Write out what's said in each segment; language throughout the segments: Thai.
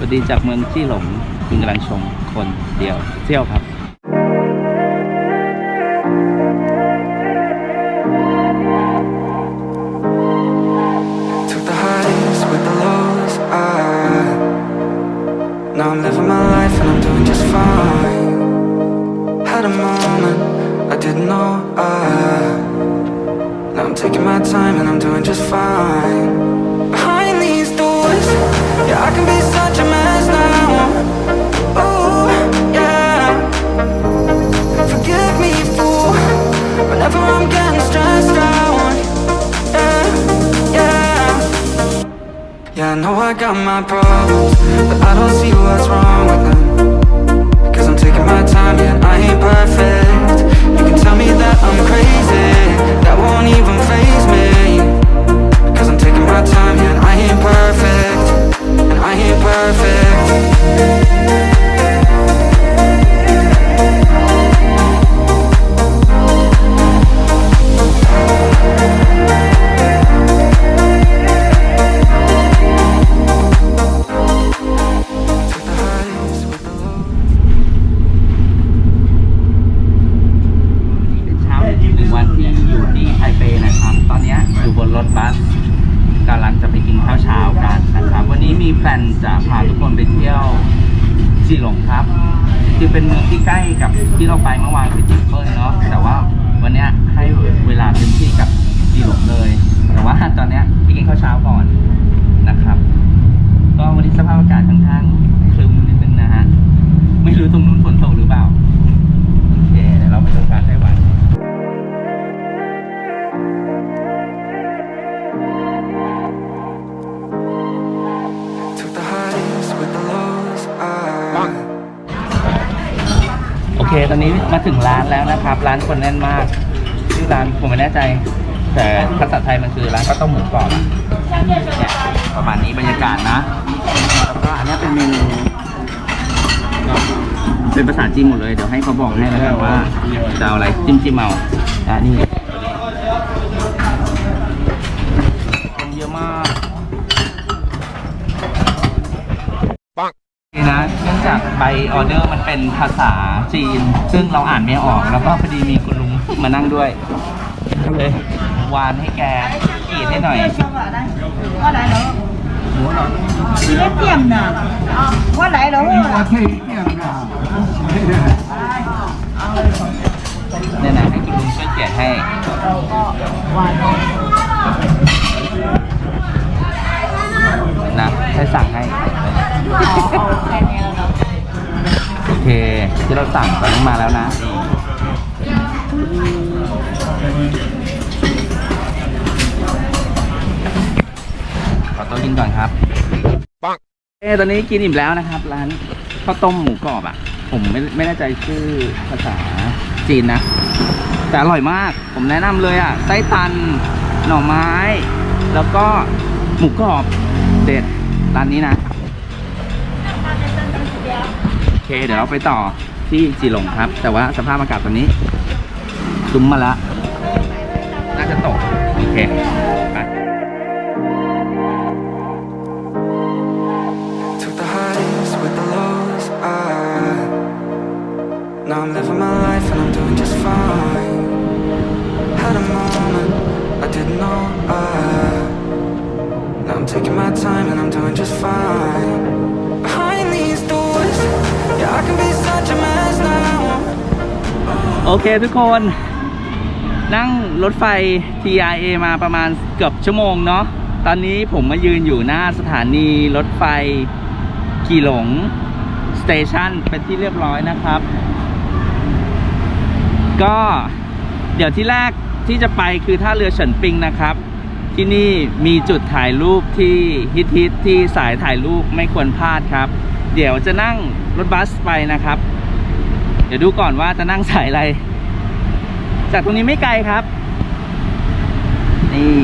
วัสดีจากเมืองที่หลงคุณกำลังชมคนเดียวเที่ยวครับ I know I got my problems, but I don't see what's wrong with them. Cause I'm taking my time, yeah, I ain't perfect. You can tell me that I'm crazy, that won't even phase me. Cause I'm taking my time, yeah, I ain't perfect, and I ain't perfect. ครับ วันนี้มีแพลนจะพาทุกคนไปเที่ยวจีหลงครับคือเป็นเมืองที่ใกล้กับที่เราไปเมื่อวานคือจิเฟิลเนาะแต่ว่าวันนี้ให้เวลาเต็มที่กับจีหลงเลย แต่ว่าตอนนี้ยไปกินข้าวเช้าก่อนนะครับ ก็วันนี้สภาพอากาศค่อนข้างคลึมนิดนึงนะฮะไม่รู้ตรงนู้นฝนตกหรือเปล่า เค ตอนนี้มาถึงร้านแล้วนะครับ ร้านคนแน่นมาก ชื่อร้านผมไม่แน่ใจ แต่ภาษาไทยมันคือร้านข้าวต้มหมูกรอบอะเนี่ยประมาณนี้บรรยากาศนะ แล้วก็อันนี้เป็นเมนูเป็นภาษาจีนหมดเลย เดี๋ยวให้เขาบอกให้แล้วกันว่าจะเอาอะไรจิ้มจิ้มเอาอะนี่เยอะมากนี่นะเนื่องจาก ใบออเดอร์มันเป็นภาษาจีน ซึ่งเราอ่านไม่ออก แล้วก็พอดีมีคุณลุงมานั่งด้วยก็เลยวานให้แกกรีดให้หน่อย 我来了， หมูหน่อย 你在点呢？啊，我来了，我来。 เนี่ยนะให้คุณลุงช่วยเขียนให้ นะให้สั่งให้ โอเค ที่เราสั่งตอนนี้มาแล้วนะ ขอโต๊ะกินก่อนครับปังเอตอนนี้กินอิ่มแล้วนะครับ ร้านข้าวต้มหมูกรอบอะ ผมไม่ไม่แน่ใจชื่อภาษาจีนนะ แต่อร่อยมาก ผมแนะนำเลยอะไส้ตัน หน่อไม้ แล้วก็หมูกรอบเด็ดร้านนี้นะ เคเดี๋ยวเราไปต่อที่จีหลงครับ แต่ว่าสภาพอากาศตอนนี้ซุ้มมาแล้วน่าจะตก โอเคไป โอเคทุกคน นั่งรถไฟ TRA มาประมาณเกือบชั่วโมงเนาะตอนนี้ผมมายืนอยู่หน้าสถานีรถไฟกีหลงสเตชันเป็นที่เรียบร้อยนะครับ ก็เดี๋ยวที่แรกที่จะไปคือท่าเรือเฉินปิงนะครับ ที่นี่มีจุดถ่ายรูปที่ฮิตฮิตๆที่สายถ่ายรูปไม่ควรพลาดครับ เดี๋ยวจะนั่งรถบัสไปนะครับ เดี๋ยวดูก่อนว่าจะนั่งสายอะไร จากตรงนี้ไม่ไกลครับ นี่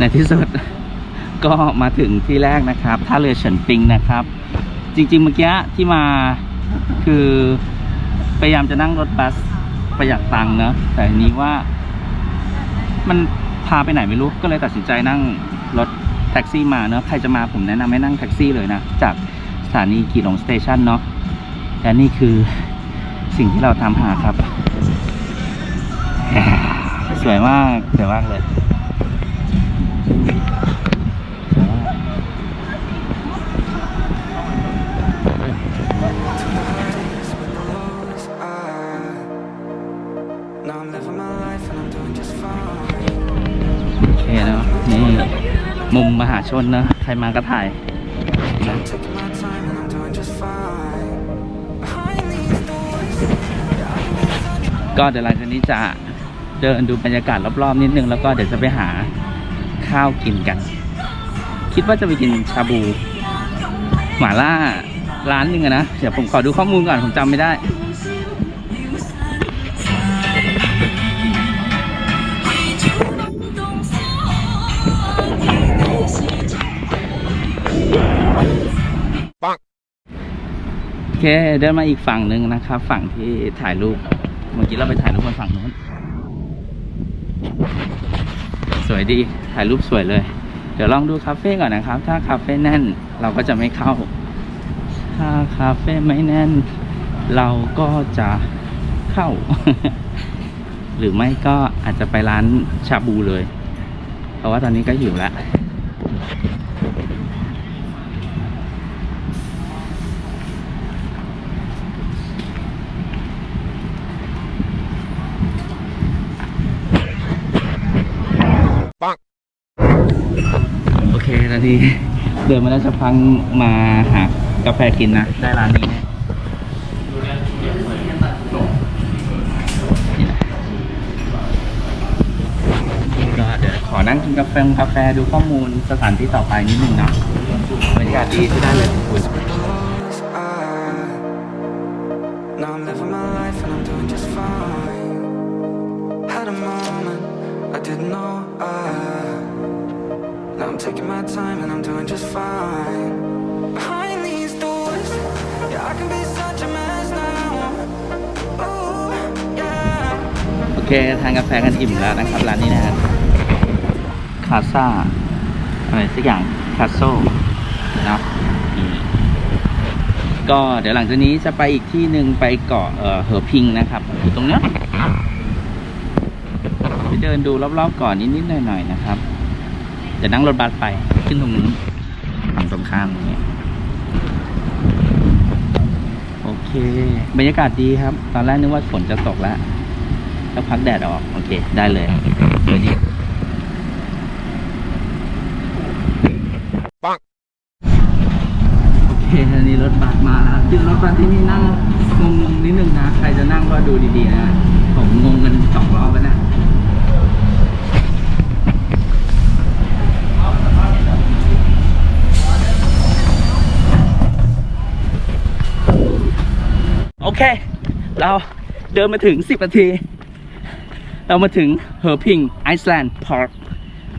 ในที่สุดก็มาถึงที่แรกนะครับท่าเรือเฉินปิงนะครับ จริง ๆ เมื่อกี้ที่มาคือพยายามจะนั่งรถบัสประหยัดตังค์เนะแต่นี้ว่า มันพาไปไหนไม่รู้ก็เลยตัดสินใจนั่งรถแท็กซี่มาเนอะใครจะมาผมแนะนำให้นั่งแท็กซี่เลยนะ จากสถานีกีหลงสเตชันเนาะและนี่คือสิ่งที่เราตามหาครับ สวยมาก สวยมากเลย มุมมหาชนนะ ใครมาก็ถ่ายก็เดี๋ยวหลังจากนี้จะเดินดูบรรยากาศรอบๆนิดนึง แล้วก็เดี๋ยวจะไปหาข้าวกินกัน คิดว่าจะไปกินชาบู หมาล่าร้านหนึ่งอะนะ เดี๋ยวผมขอดูข้อมูลก่อน ผมจำไม่ได้ เคเดินมาอีกฝั่งหนึ่งนะครับ ฝั่งที่ถ่ายรูปเมื่อกี้เราไปถ่ายรูปบนฝั่งนู้น สวยดีถ่ายรูปสวยเลย เดี๋ยวลองดูคาเฟ่ก่อนนะครับ ถ้าคาเฟ่แน่นเราก็จะไม่เข้า ถ้าคาเฟ่ไม่แน่น เราก็จะเข้า หรือไม่ก็อาจจะไปร้านชาบูเลย เพราะว่าตอนนี้ก็หิวแล้ว โอเคตอนนี้ เดินมาแล้วจะพังมาหากาแฟกินนะ ได้ร้านนี้เนี่ยก็เดี๋ยวขอนั่งกินกาแฟกาแฟดูข้อมูลสถานที่ต่อไปนิดนึงนะบรรยากาศดีที่ได้เลยคุณ my time and I'm doing just fine. Behind these doors, yeah, I can be such a mess now. Ooh, yeah. โอเคทานกาแฟกันอิ่มแล้วนะครับร้านนี้นะครับคาซาอะไรสักอย่างคาโซนะก็เดี๋ยวหลังจากนี้จะไปอีกที่หนึ่งไปเกาะเอ่อเหอพิงนะครับอยู่ตรงเนี้ยไปเดินดูรอบๆก่อนนิดๆหน่อยๆนะครับ จะนั่งรถบัสไปขึ้นตรงนู้นฝั่งตรงข้ามตรงนี้โอเคบรรยากาศดีครับ ตอนแรกนึกว่าฝนจะตกแล้วสักพักแดดออก โอเค ได้เลยสวยดีโอเคอันนี้รถบัสมาแล้วคือรถบัสที่นี่นั่งงงงๆนิดนึงนะ ใครจะนั่งก็ดูดีๆนะ ผมงงกันสองรอบแล้วนะ โอ เค เราเดินมาถึง 10นาที เรามาถึงเฮอร์พิงไอซ์แลนด์พาร์ค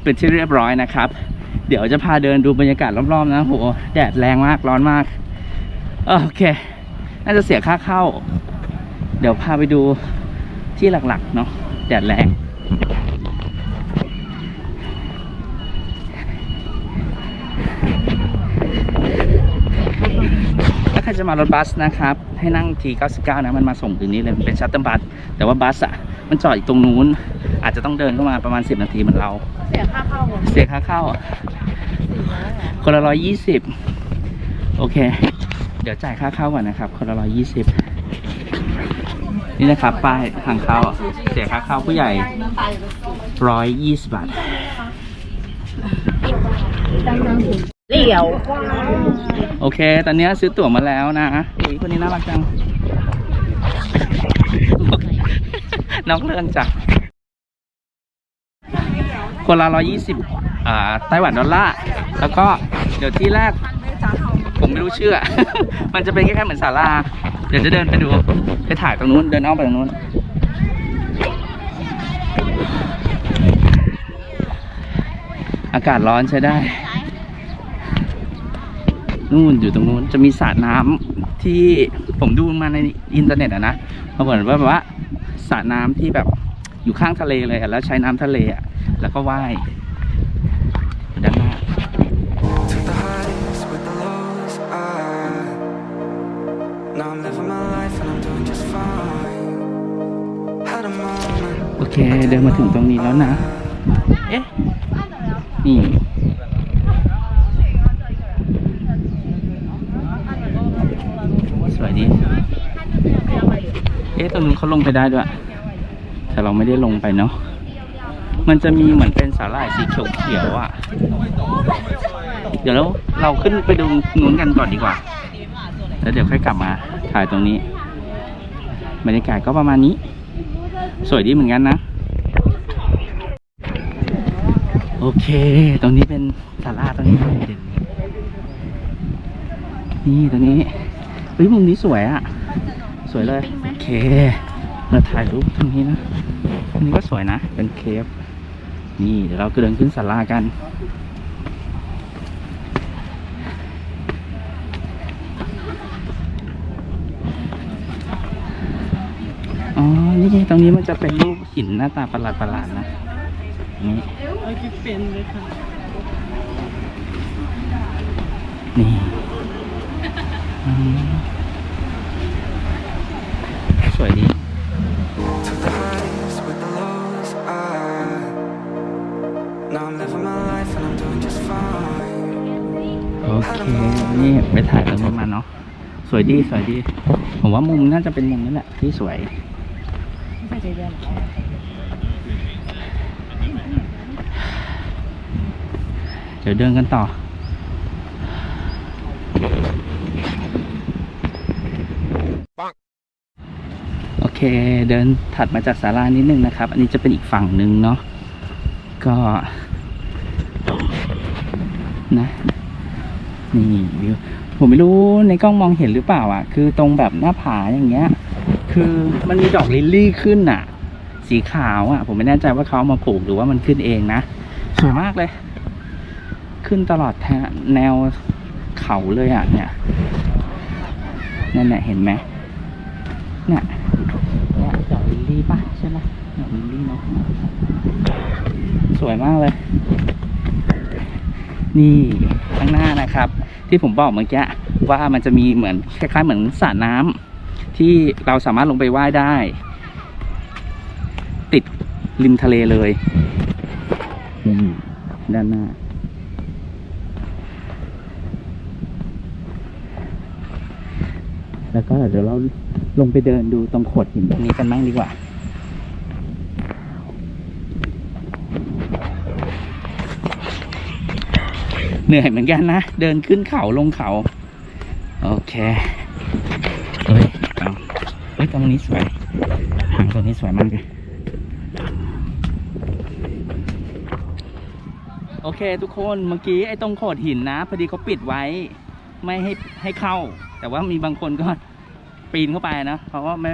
เป็นที่เรียบร้อยนะครับ เดี๋ยวจะพาเดินดูบรรยากาศรอบๆนะโหแดดแรงมากร้อนมาก โอเค น่าจะเสียค่าเข้า เดี๋ยวพาไปดูที่หลักๆเนาะแดดแรง ถ้าใคร จะมารถบัสนะครับ ให้นั่งที99นะมันมาส่งถึงนี้เลยมันเป็นชัตเตอร์บัส แต่ว่าบัสอะมันจอดอีกตรงนู้น อาจจะต้องเดินเข้ามาประมาณ 10 นาทีเหมือนเรา เสียค่าเข้าหมดเสียค่าเข้า คนละร้อยยี่สิบโอเค เดี๋ยวจ่ายค่าเข้าก่อนนะครับ คนละร้อยยี่สิบนี่นะครับป้ายทางเข้าเสียค่าเข้าผู้ใหญ่ร้อยยี่สิบบาท เลียว โอเค ตอนนี้ซื้อตั๋วมาแล้วนะอุ้ยคนนี้น่ารักจัง น้องเรื่องจังคนละร้อยยี่สิบอ่า ไต้หวันดอลลาร์ แล้วก็เดี๋ยวที่แรก ผมไม่รู้ชื่อ มันจะเป็นแคล้ายๆเหมือนศาลา เดี๋ยวจะเดินไปดู ไปถ่ายตรงนู้น เดินอ้อมไปตรงนู้นอากาศร้อนใช้ได้ นู่นอยู่ตรงนู้นจะมีสระน้ำที่ผมดูมาในอินเทอร์เน็ตอะนะเขาบอกว่าแบบว่าสระน้ำที่แบบอยู่ข้างทะเลเลยอะแล้วใช้น้ำทะเลอะแล้วก็ว่ายด้านหน้า โอเค เดินมาถึงตรงนี้แล้วนะ เอ๊ะ นี่ สวยดี เอ๊ะตรงนู้นเขาลงไปได้ด้วย แต่เราไม่ได้ลงไปเนาะมันจะมีเหมือนเป็นสาหร่ายสีเขียวๆอะ เดี๋ยวเราเราขึ้นไปดูนู้นกันก่อนดีกว่า แล้วเดี๋ยวค่อยกลับมาถ่ายตรงนี้ บรรยากาศก็ประมาณนี้ สวยดีเหมือนกันนะ โอเค ตรงนี้เป็นศาลาตรงนี้เด่นนี่ตรงนี้เฮ้ยมุมนี้สวยอะสวยเลย เค มาถ่ายรูปตรงนี้นะตรงนี้ก็สวยนะ เป็นเคฟนี่เดี๋ยวเราเดินขึ้นศาลากันอ๋อ นี่ไงตรงนี้มันจะเป็นรูปหินหน้าตาประหลาดประหลาดๆนะ นี่นี่ ไปถ่ายตรงนี้มาเนาะสวยดีสวยดี ผมว่ามุมน่าจะเป็นมุมนี้แหละที่สวยเดี๋ยวเดินกันต่อ โอเค เดินถัดมาจากศาลานิดนึงนะครับ อันนี้จะเป็นอีกฝั่งหนึ่งเนาะ ก็ นะ นี่วิวผมไม่รู้ในกล้องมองเห็นหรือเปล่าอะ คือตรงแบบหน้าผาอย่างเงี้ย คือมันมีดอกลิลลี่ขึ้นอะ สีขาวอะ ผมไม่แน่ใจว่าเขาเอามาปลูกหรือว่ามันขึ้นเองนะสวยมากเลย ขึ้นตลอดแทแนวเขาเลยอะ เนี่ยนั่นแหละเห็นไหมเนี่ยเนี่ยดอกลิลลี่ป่ะใช่ไหมดอกลิลลี่เนาะสวยมากเลย นี่ข้างหน้านะครับ ที่ผมบอกเมื่อกี้ว่ามันจะมีเหมือนคล้ายๆเหมือนสระน้ำที่เราสามารถลงไปว่ายได้ ติดริมทะเลเลยด้านหน้าแล้วก็เดี๋ยวเราลงไปเดินดูตรงโขดหินตรงนี้กันบ้างดีกว่า เหนื่อยเหมือนกันนะ เดินขึ้นเขาลงเขา โอเคเฮ้ยเอาเฮ้ยตรงนี้สวยหางตรงนี้สวยมากเลยโอเค ทุกคนเมื่อกี้ไอ้ตรงโขดหินนะ พอดีเขาปิดไว้ ไม่ให้ให้เข้า แต่ว่ามีบางคนก็ปีนเข้าไปนะเพราะว่าไม่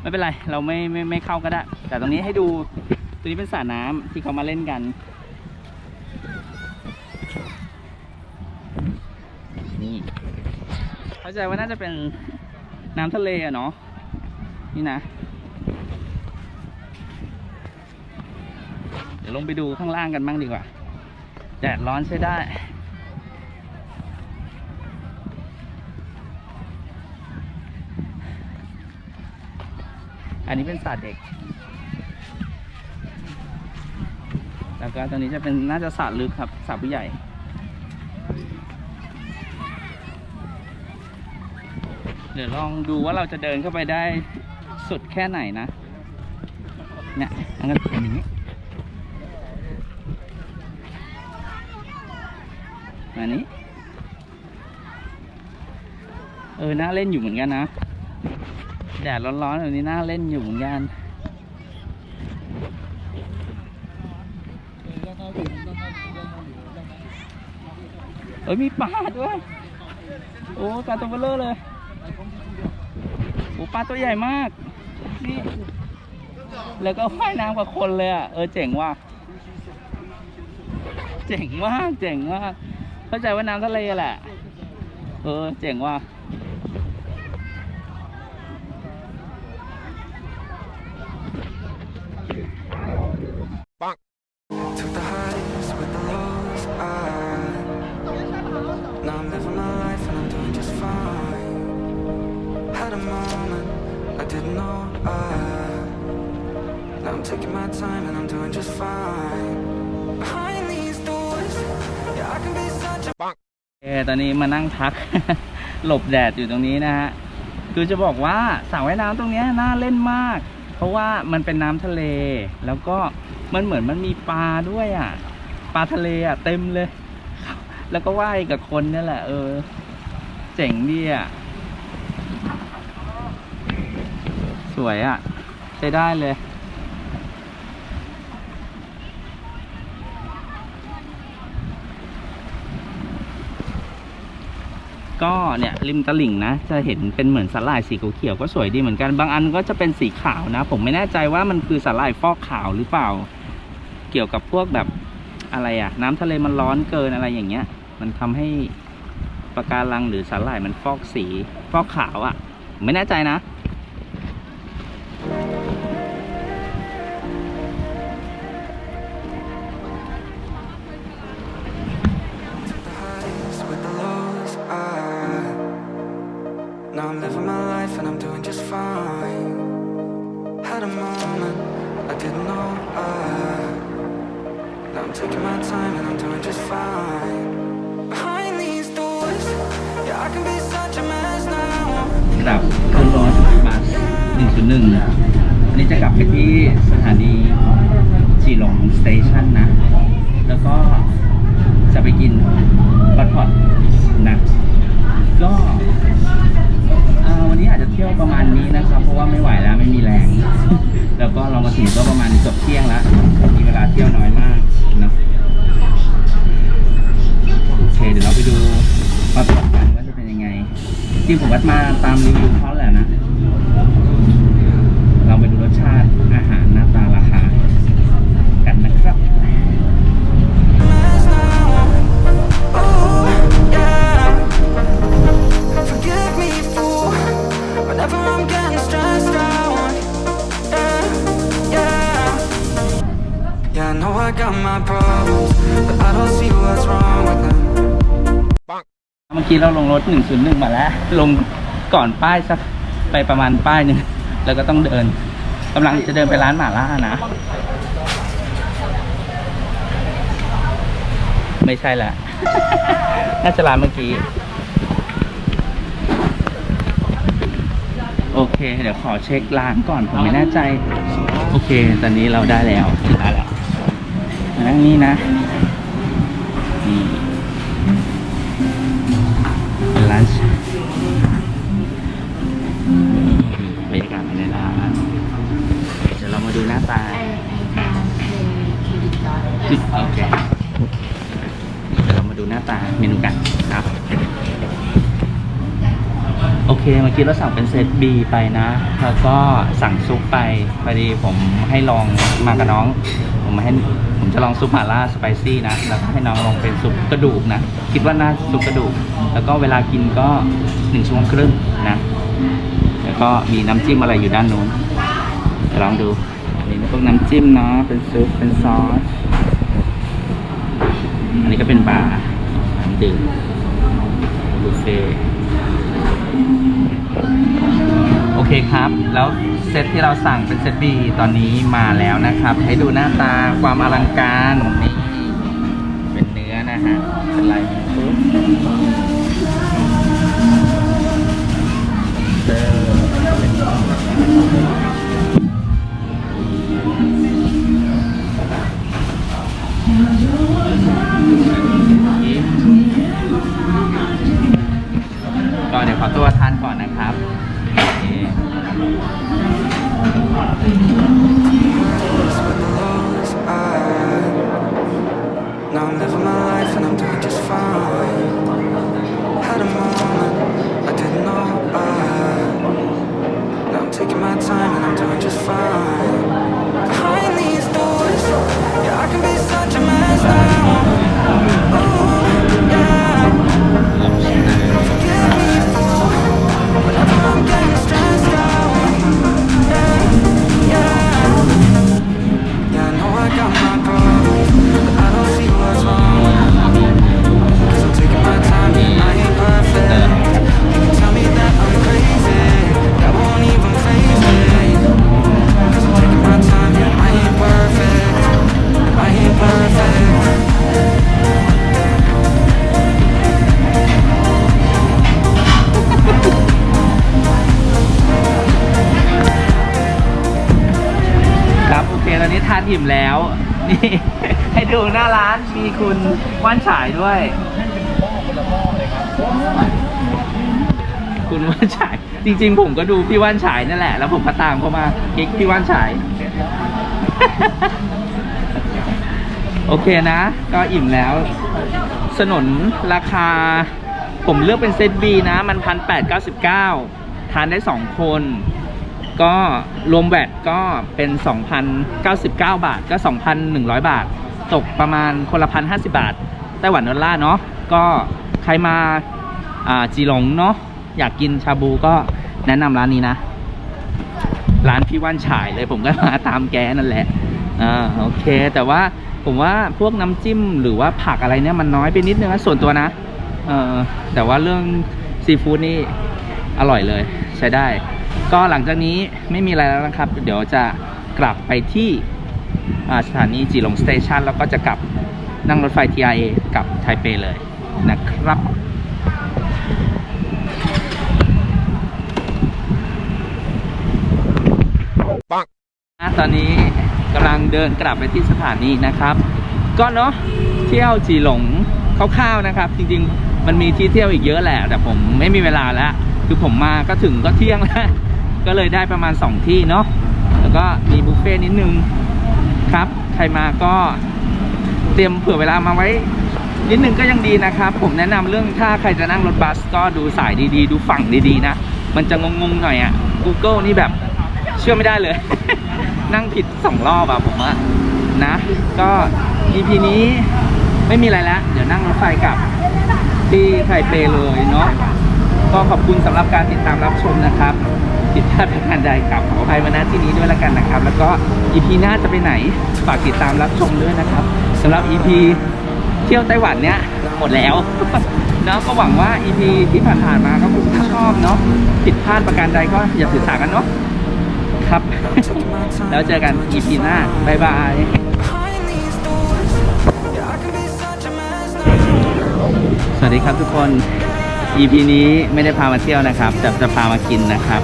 ไม่เป็นไร เราไม่ไม่ไม่เข้าก็ได้ แต่ตรงนี้ให้ดู ตัวนี้เป็นสระน้ำที่เขามาเล่นกันนี่ เข้าใจว่าน่าจะเป็นน้ำทะเลอะเนาะนี่นะ เดี๋ยวลงไปดูข้างล่างกันบ้างดีกว่า แดดร้อนใช้ได้อันนี้เป็นสระเด็ก แล้วก็ตอนนี้จะเป็นน่าจะสระลึกครับสระผู้ใหญ่ ดี๋ยวลองดูว่าเราจะเดินเข้าไปได้สุดแค่ไหนนะ เนี่ยอันนั้นเป็นอย่างนี้มานี้ เออ น่าเล่นอยู่เหมือนกันนะ แดดร้อนๆแบบนี้น่าเล่นอยู่เหมือนกันเอ้ยมีปลาด้วย โอ้ปลาตัวเบลเลอร์เลย ปลาตัวใหญ่มาก นี่ แล้วก็ว่ายน้ำกับคนเลยอะ เออเจ๋งว่ะ เจ๋งมาก เจ๋งมาก เข้าใจว่าน้ำทะเลแหละ เออ เจ๋งว่ะ Took the know. I now I'm taking my time and I'm doing just fine. Behind these doors, yeah, I can be such a เออตอนนี้มานั่งพัก หลบแดดอยู่ตรงนี้นะฮะ คือจะบอกว่าสระว่ายน้ำตรงเนี้ยน่าเล่นมาก เพราะว่ามันเป็นน้ำทะเล แล้วก็มันเหมือนมันมีปลาด้วยอะ ปลาทะเลอะเต็มเลย แล้วก็ว่ายกับคนนี่แหละ เออ เจ๋งดีอะ สวยอะ ใช้ได้เลย ก็เนี่ยริมตลิ่งนะ จะเห็นเป็นเหมือนสาหร่ายสีเขียวก็สวยดีเหมือนกันบางอันก็จะเป็นสีขาวนะ ผมไม่แน่ใจว่ามันคือสาหร่ายฟอกขาวหรือเปล่า เกี่ยวกับพวกแบบอะไรอะน้ำทะเลมันร้อนเกินอะไรอย่างเงี้ย มันทำให้ปะการังหรือสาหร่ายมันฟอกสี ฟอกขาวอะไม่แน่ใจนะ didn't know. I now I'm taking my time and I'm doing just fine. Behind these doors, yeah, I can be such a mess now. กลับขึ้นรถบัส101อันนี้จะกลับไปที่สถานีจีหลงสเตชันนะ แล้วก็จะไปกินบัตพอตนะก็ วันนี้อาจจะเที่ยวประมาณนี้นะครับ เพราะว่าไม่ไหวแล้วไม่มีแรง แล้วก็เรามาถึงก็ประมาณเกือบเที่ยงแล้ว มีเวลาเที่ยวน้อยมากนะโอเคเดี๋ยวเราไปดูบัตพอตกันว่าจะเป็นยังไงจริงผมวัดมาตามรีวิวเขาะนะเรา กี้เราลงรถ 101 มาแล้ว ลงก่อนป้ายสักไปประมาณป้ายหนึ่งแล้วก็ต้องเดินกำลังจะเดินไปร้านหม่าล่านะ ไม่ใช่ละ น่าจะร้านเมื่อกี้ โอเค เดี๋ยวขอเช็คร้านก่อน ผมไม่แน่ใจ โอเค ตอนนี้เราได้แล้วได้แล้วนั่งนี่นะ ร้านบรรยากาศภายในร้านเดี๋ยวเรามาดูหน้าตาโอเคเดี๋ยวเรามาดูหน้าตาเมนูกันครับ โอเคเมื่อกี้เราสั่งเป็นเซต B ไปนะ แล้วก็สั่งซุปไปพอดีผมให้ลองมากับน้อง ผมให้ผมจะลองซุปหม่าล่าสไปซี่นะแล้วก็ให้น้องลองเป็นซุปกระดูกนะคิดว่าน่าซุปกระดูก แล้วก็เวลากินก็หนึ่งชั่วโมงครึ่งนะแล้วก็มีน้ำจิ้มอะไรอยู่ด้านนู้นเดี๋ยวลองดูอันนี้พวกน้ำจิ้มเนาะเป็นซุปเป็นซอสอันนี้ก็เป็นบาร์น้ำดื่มบุฟเฟ่ เคครับ แล้วเซตที่เราสั่งเป็นเซตบีตอนนี้มาแล้วนะครับ ให้ดูหน้าตาความอลังการนี่เป็นเนื้อนะฮะเป็นลายปุ๊บเจอก็เดี๋ยวขอตัวทานก่อนนะครับ taking my time and I'm doing just fine. นี่ให้ดูหน้าร้านมีคุณว่านฉายด้วย คุณว่านฉาย จริง ๆ ผมก็ดูพี่ว่านฉายนั่นแหละ แล้วผมก็ตามเขามากิ๊กพี่ว่านฉาย โอเคนะ ก็อิ่มแล้วสนนราคา ผมเลือกเป็นเซต B นะ มันพันแปดเก้าสิบเก้าทานได้สองคน ก็รวมแวดก็เป็น 2,099 บาทก็ 2,100 บาท ตกประมาณคนละพันห้าสิบาทไต้หวันดอลลาร์เนาะก็ใครมาอ่าจีหลงเนาะอยากกินชาบูก็แนะนำร้านนี้นะ ร้านพี่ว่านฉายเลยผมก็มาตามแกนั่นแหละอ่าโอเค แต่ว่าผมว่าพวกน้ำจิ้มหรือว่าผักอะไรเนี่ยมันน้อยไปนิดนึงนะส่วนตัวนะเออแต่ว่าเรื่องซีฟู้ดนี่อร่อยเลยใช้ได้ ก็หลังจากนี้ไม่มีอะไรแล้วนะครับ เดี๋ยวจะกลับไปที่อ่าสถานีจีหลงสเตชันแล้วก็จะกลับนั่งรถไฟ TRA กลับไทเปเลยนะครับอะตอนนี้กำลังเดินกลับไปที่สถานีนะครับ ก็เนาะเที่ยวจีหลงคร่าวๆนะครับ จริงๆ มันมีที่เที่ยวอีกเยอะแหละ แต่ผมไม่มีเวลาแล้ว คือผมมาก็ถึงก็เที่ยงแล้ว ก็เลยได้ประมาณ 2 ที่เนาะแล้วก็มีบุฟเฟ่นิดนึงครับ ใครมาก็เตรียมเผื่อเวลามาไว้ นิดนึงก็ยังดีนะครับ ผมแนะนำเรื่องถ้าใครจะนั่งรถบัสก็ดูสายดีๆ ดูฝั่งดีๆนะ มันจะงงๆหน่อยอะ่ะ Google นี่แบบเชื่อไม่ได้เลย นั่งผิดสองรอบอะผมอะนะ ก็ EP นี้ไม่มีอะไรแล้วเดี๋ยวนั่งรถไฟกลับที่ไทเปเลยเนาะก็ขอบคุณสำหรับการติดตามรับชมนะครับ ผิดพลาดประการใดกลับขออภัยมาณที่นี้ด้วยแล้วกันนะครับ แล้วก็ EP หน้าจะไปไหนฝากติดตามรับชมด้วยนะครับสำหรับ EP เที่ยวไต้หวันเนี้ยหมดแล้วเนาะก็หวังว่า EP ที่ผ่านๆมาก็คงชอบเนาะผิดพลาดประการใดก็อย่าถือสากันเนาะครับ แล้วเจอกัน EP หน้าบ๊ายบายสวัสดีครับทุกคน EP นี้ไม่ได้พามาเที่ยวนะครับ แต่จะพามากินนะครับ